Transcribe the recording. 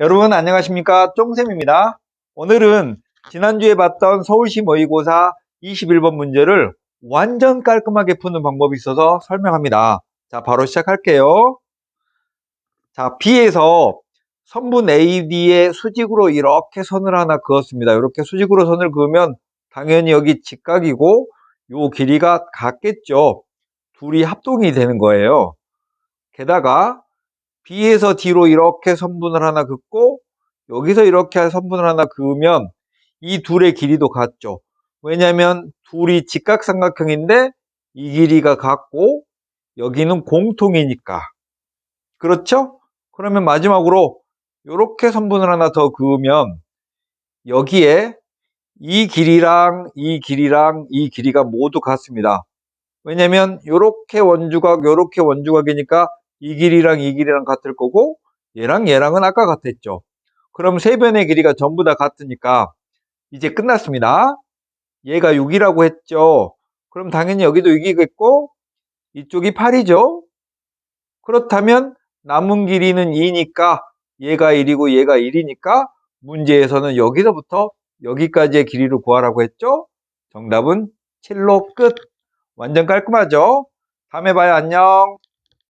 여러분 안녕하십니까? 쫑쌤입니다. 오늘은 지난주에 봤던 서울시 모의고사 21번 문제를 완전 깔끔하게 푸는 방법이 있어서 설명합니다. 자 바로 시작할게요. 자 B에서 선분 AD의 수직으로 이렇게 선을 하나 그었습니다. 이렇게 수직으로 선을 그으면 당연히 여기 직각이고 요 길이가 같겠죠. 둘이 합동이 되는 거예요. 게다가 B에서 D로 이렇게 선분을 하나 긋고 여기서 이렇게 선분을 하나 그으면 이 둘의 길이도 같죠. 왜냐하면 둘이 직각삼각형인데 이 길이가 같고 여기는 공통이니까. 그렇죠? 그러면 마지막으로 이렇게 선분을 하나 더 그으면 여기에 이 길이랑 이 길이랑 이 길이가 모두 같습니다. 왜냐면 이렇게 원주각, 이렇게 원주각이니까 이 길이랑 이 길이랑 같을 거고 얘랑 얘랑은 아까 같았죠. 그럼 세 변의 길이가 전부 다 같으니까 이제 끝났습니다. 얘가 6이라고 했죠. 그럼 당연히 여기도 6이겠고 이쪽이 8이죠. 그렇다면 남은 길이는 2니까 얘가 1이고 얘가 1이니까 문제에서는 여기서부터 여기까지의 길이를 구하라고 했죠. 정답은 7로 끝. 완전 깔끔하죠? 다음에 봐요. 안녕.